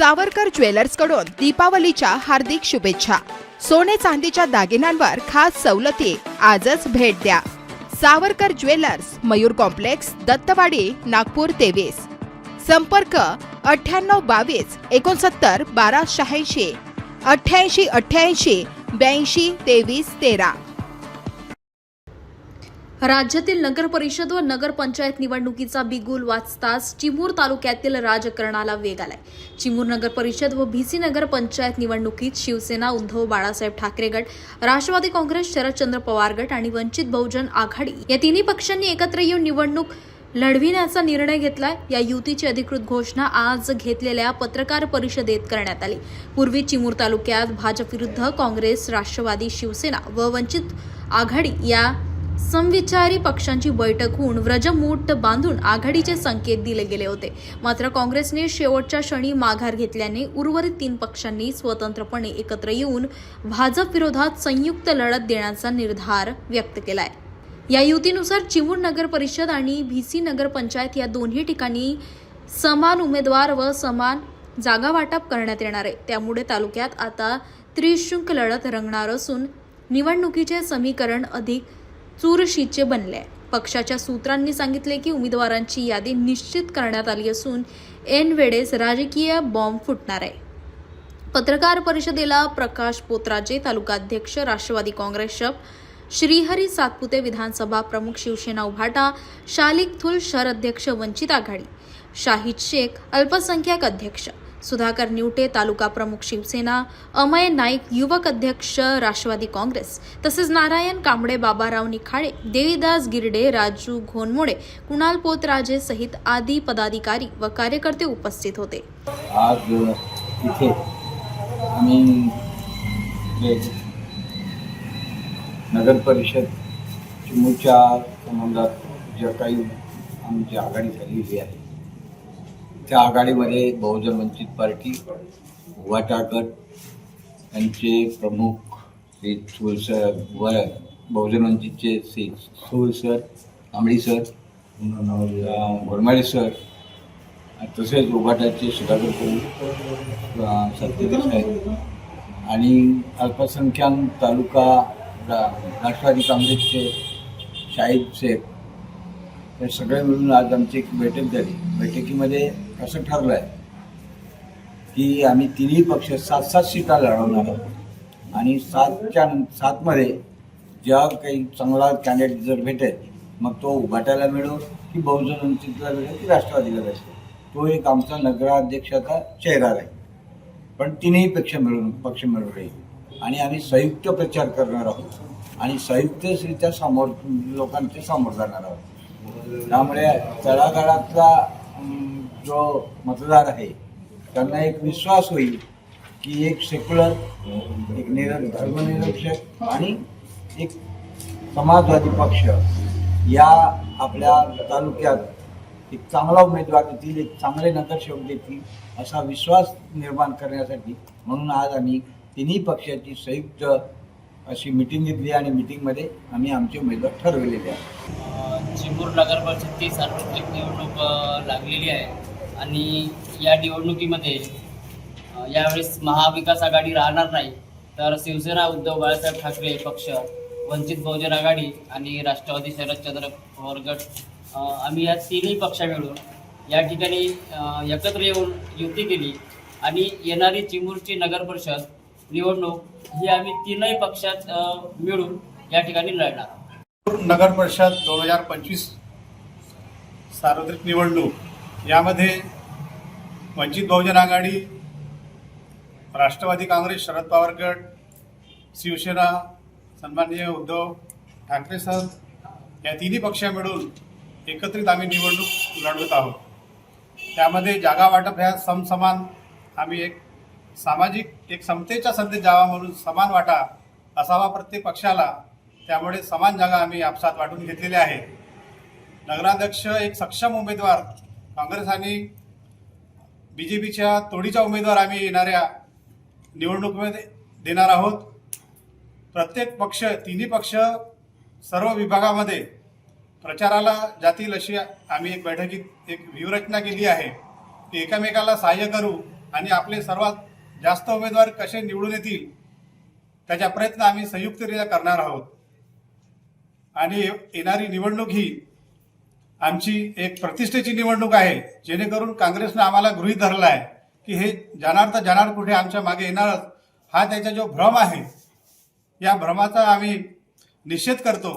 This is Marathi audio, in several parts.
सावरकर ज्वेलर्सकडून दीपावलीच्या हार्दिक शुभेच्छा. सोने चांदीच्या दागिन्यांवर खास सवलती आजच भेट द्या. सावरकर ज्वेलर्स मयूर कॉम्प्लेक्स दत्तवाडी नागपूर तेवीस. संपर्क अठ्ठ्याण्णव बावीस एकोणसत्तर बारा शहाऐंशी अठ्ठ्याऐंशी अठ्ठ्याऐंशी ब्याऐंशी तेवीस तेरा. राज्यातील नगर परिषद व नगरपंचायत निवडणुकीचा बिगुल वाचताच चिमूर तालुक्यातील राजकारणाला वेग आलाय. चिमूर नगर परिषद व भीसी नगर पंचायत निवडणुकीत शिवसेना उद्धव बाळासाहेब ठाकरे गट राष्ट्रवादी काँग्रेस शरदचंद्र पवार गट आणि वंचित बहुजन आघाडी या तिन्ही पक्षांनी एकत्र येऊन निवडणूक लढविण्याचा निर्णय घेतलाय. या युतीची अधिकृत घोषणा आज घेतलेल्या पत्रकार परिषदेत करण्यात आली. पूर्वी चिमूर तालुक्यात भाजप विरुद्ध काँग्रेस राष्ट्रवादी शिवसेना व वंचित आघाडी या समविचारी पक्षांची बैठक होऊन व्रजमूठ बांधून आघाडीचे संकेत दिले गेले होते. मात्र काँग्रेसने शेवटच्या क्षणी माघार घेतल्याने उर्वरित तीन पक्षांनी स्वतंत्रपणे एकत्र येऊन भाजप विरोधात संयुक्त लढत देण्याचा निर्धार व्यक्त केलाय. या युतीनुसार चिमूर नगर परिषद आणि भीसी नगर पंचायत या दोन्ही ठिकाणी समान उमेदवार व समान जागा वाटप करण्यात येणार आहे. त्यामुळे तालुक्यात आता त्रिशुंक लढत रंगणार असून निवडणुकीचे समीकरण अधिक चुरशीचे बनले. आहे पक्षाच्या सूत्रांनी सांगितले की उमेदवारांची यादी निश्चित करण्यात आली असून ऐन वेळेस राजकीय बॉम्ब फुटणार आहे. पत्रकार परिषदेला प्रकाश पोतराजे तालुकाध्यक्ष राष्ट्रवादी काँग्रेसच्या श्रीहरी सातपुते विधानसभा प्रमुख शिवसेना उभाटा शालिक थुल शहर अध्यक्ष वंचित आघाडी शाहिद शेख अल्पसंख्याक अध्यक्ष सुधाकर निवटे तालुका प्रमुख शिवसेना अमय नाईक युवक अध्यक्ष राष्ट्रवादी काँग्रेस तसेच नारायण कांबळे बाबाराव निखाळे देवीदास गिरडे राजू घोनमोडे कुणाल पोतराजे सहित आदी पदाधिकारी व कार्यकर्ते उपस्थित होते. आज इथे आम्ही नगर परिषद चिमूरच्या संबंधात ज्या काही आमची आघाडी झालेली आहे त्या आघाडीमध्ये बहुजन वंचित पार्टी वाटा गट यांचे प्रमुख श्री सुल सर व बहुजन वंचितचे Shri soul sir Ambali sir Ghormale sir तसेच उभाटाचे सुधाकर प्रभू सत्यदेव आणि अल्पसंख्याक तालुका राष्ट्रवादी काँग्रेसचे शाहीद शेख हे सगळे मिळून आज आमची एक बैठक झाली. बैठकीमध्ये असं ठरलं आहे की आम्ही तिन्ही पक्ष सात सात सीटा लढवणार आहोत. आणि सातच्या सातमध्ये जेव्हा काही चांगला कॅन्डिडेट जर भेटेल मग तो उभाटायला मिळो की बहुजन वंचितला मिळेल की राष्ट्रवादीला मिळेल तो एक आमचा नगराध्यक्षाचा चेहरा राहील. पण तिन्ही पक्ष मिळून पक्ष मिळून राहील. आणि आम्ही संयुक्त प्रचार करणार आहोत. आणि संयुक्तरित्या समोर लोकांचे समोर जाणार आहोत. त्यामुळे तळागाळातला जो मतदार आहे त्यांना एक विश्वास होईल की एक सेक्युलर एक निर धर्मनिरक्षक आणि एक समाजवादी पक्ष या आपल्या तालुक्यात एक चांगला उमेदवार देतील एक चांगले नगरसेवक देतील असा विश्वास निर्माण करण्यासाठी म्हणून आज आम्ही तिन्ही पक्षाची संयुक्त अशी मिटिंग घेतली आणि मिटिंगमध्ये आम्ही आमचे उमेदवार ठरवलेले आहेत. चिमूर नगर परिषदची सार्वत्रिक निवडणूक लागलेली आहे. आणि या निवडणुकीमध्ये यावेळेस महाविकास आघाडी राहणार नाही तर शिवसेना उद्धव बाळासाहेब ठाकरे पक्ष वंचित बहुजन आघाडी आणि राष्ट्रवादी शरदचंद्र पवार गट आम्ही या तिन्ही पक्ष मिळून या ठिकाणी एकत्र येऊन युती केली. आणि येणारी चिमूरची नगर परिषद निवडणूक ही आम्ही तीनही पक्षात मिळून या ठिकाणी लढणार नगर परिषद दोन हजार पंचवीस सार्वत्रिक निवडणूक यामध्ये वंचित बहुजन आघाडी राष्ट्रवादी काँग्रेस शरद पवार गट शिवसेना सन्माननीय उद्धव ठाकरे सर या तिन्ही पक्ष मिळून एकत्रित आम्ही निवडणूक लढवत आहोत. त्यामध्ये जागा वाटप ह्या समसमान आम्ही एक सामाजिक एक समतेचा संदेश द्यावा म्हणून समान वाटा असावा प्रत्येक पक्षाला त्यामुळे समान जागा आम्ही आपसात वाटून घेतलेली आहे. नगराध्यक्ष एक सक्षम उमेदवार काँग्रेस आणि बी जे पीच्या तोडीचा उमेदवार आम्ही येणाऱ्या निवडणुकीमध्ये देणार आहोत. प्रत्येक पक्ष तिन्ही पक्ष सर्व विभागामध्ये प्रचाराला जातील अशी आम्ही एक बैठकीत एक व्यूहरचना केली आहे की एकमेकाला सहाय्य करू आणि आपले सर्वात जास्त उमेदवार कसे निवडून येतील त्याचा प्रयत्न आम्ही संयुक्तरित्या करणार आहोत. आणि येणारी निवडणूक ही आमची एक प्रतिष्ठेची निवडणूक आहे जेणेकरून काँग्रेसनं आम्हाला गृहीत धरलं आहे की हे जाणार तर जाणार कुठे आमच्या मागे येणारच. हा त्याचा जो भ्रम आहे या भ्रमाचा आम्ही निषेध करतो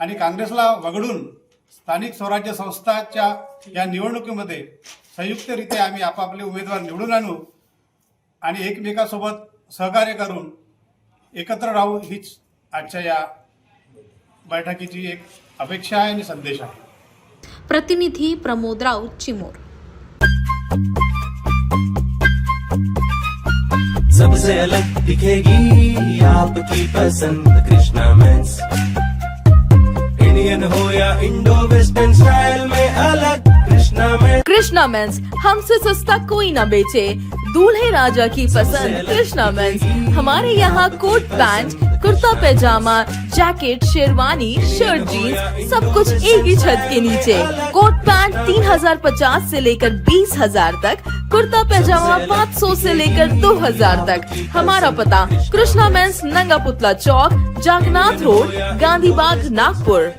आणि काँग्रेसला वगळून स्थानिक स्वराज्य संस्थाच्या या निवडणुकीमध्ये संयुक्तरित्या आम्ही आपापले उमेदवार निवडून आणू. आणि एकमेकासोबत सहकार्य करून एकत्र राहू हीच आजच्या या बैठकीची एक अपेक्षा आहे आणि संदेश आहे. प्रतिनिधी प्रमोद राऊत चिमूर. सबसे अलग दिखेगी आपकी पसंद कृष्णा मेंस इंडियन हो या इंडो वेस्टर्न स्टाइल में अलग कृष्णा मेंस कृष्णा मेंस हमसे सस्ता कोई न बेचे। दूल्हे राजा की पसंद कृष्णा मेंस। हमारे यहाँ coat pant, kurta pyjama, jacket, sherwani, shirt jeans, सब कुछ एक ही छत के नीचे। कोट पैंट तीन हज़ार पचास से लेकर बीस हज़ार तक, कुर्ता पैजामा पाँच सौ से लेकर दो हज़ार तक। हमारा पता, कृष्णा मेंस नंगा पुतला चौक, जागनाथ रोड, गांधी बाग, नागपुर।